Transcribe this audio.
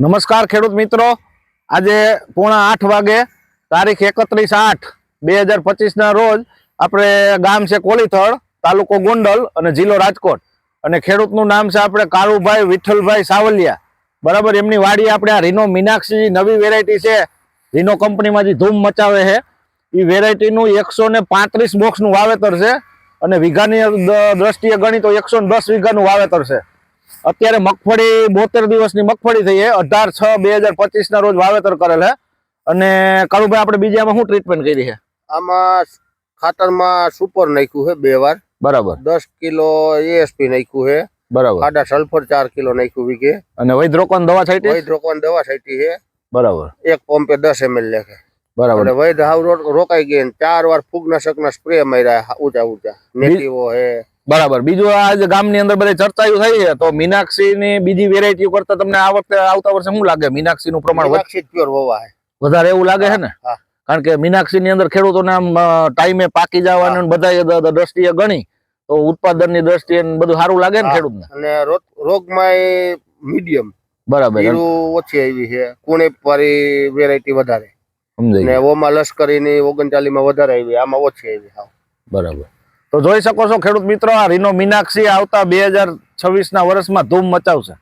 નમસ્કાર ખેડૂત મિત્રો. આજે પોણા આઠ વાગે, તારીખ એકત્રીસ આઠ બે હજાર પચીસના રોજ આપણે ગામ છે કોલીથળ, તાલુકો ગોંડલ અને જિલ્લો રાજકોટ. અને ખેડૂતનું નામ છે આપણે કાળુભાઈ વિઠ્ઠલભાઈ સાવલિયા. બરાબર, એમની વાડી આપણે આ રીનો મીનાક્ષી નવી વેરાયટી છે. રીનો કંપનીમાં જે ધૂમ મચાવે છે. એ વેરાયટીનું એકસો ને પાંત્રીસ બોક્સનું વાવેતર છે. અને વીઘાની દ્રષ્ટિએ ગણી તો એકસો દસ વીઘાનું વાવેતર છે. અત્યારે મગફળી બોતેર દિવસની મગફળી થઈ છે. અઢાર છ બે હજાર પચીસ ના રોજ વાવેતર કરેલ છે. અને કાળુભાઈ આપણે બીજામાં શું ટ્રીટમેન્ટ કરી છે? આમાં ખાતરમાં સુપર નાખ્યું છે બે વાર. બરાબર. દસ કિલો એએસપી નાખ્યું છે. બરાબર. આડા સલ્ફર ચાર કિલો નાખ્યું વીઘે. અને વૈદ્રોકોન દવા છાંટી વૈદ્રોકોન દવા છાંટી છે. બરાબર. એક પંપે દસ એમએલ લેખે. બરાબર. અને વૈદ હાવ રોકાઈ ગઈ ચાર વાર ફૂગનાશકના સ્પ્રે માર્યા હા, ઊંચા ઊંચા નેટીવો હે બરાબર. બીજું આ જે ગામની અંદર બધા ચર્ચાયું થઈ છે તો મીનાક્ષી ની બીજી વેરાયટીઓ કરતા તમને આ વખતે આવતા વર્ષે શું લાગે? મીનાક્ષી નું પ્રમાણ વધારે એવું લાગે છે ને? કારણ કે મીનાક્ષી ની અંદર ખેડૂતોને આમ ટાઈમે પાકી જવાનું બધા દ્રષ્ટિએ ગણી તો ઉત્પાદનની દ્રષ્ટિએ બધું સારું લાગે ને ખેડૂત ખેડૂતને? અને રોગમાં મીડિયમ બરાબર ઓછી આવી છે કુણે વાળી વેરાયટી વધારે. સમજાય ને ઓમાં લશ્કરીની ઓગણચાલીસમાં વધારે આવી આમાં ઓછી આવી બરાબર. તો જોઈ શકો છો ખેડૂત મિત્રો, આ રીનો મીનાક્ષી આવતા બે હજાર છવ્વીસના વર્ષમાં ધૂમ મચાવશે.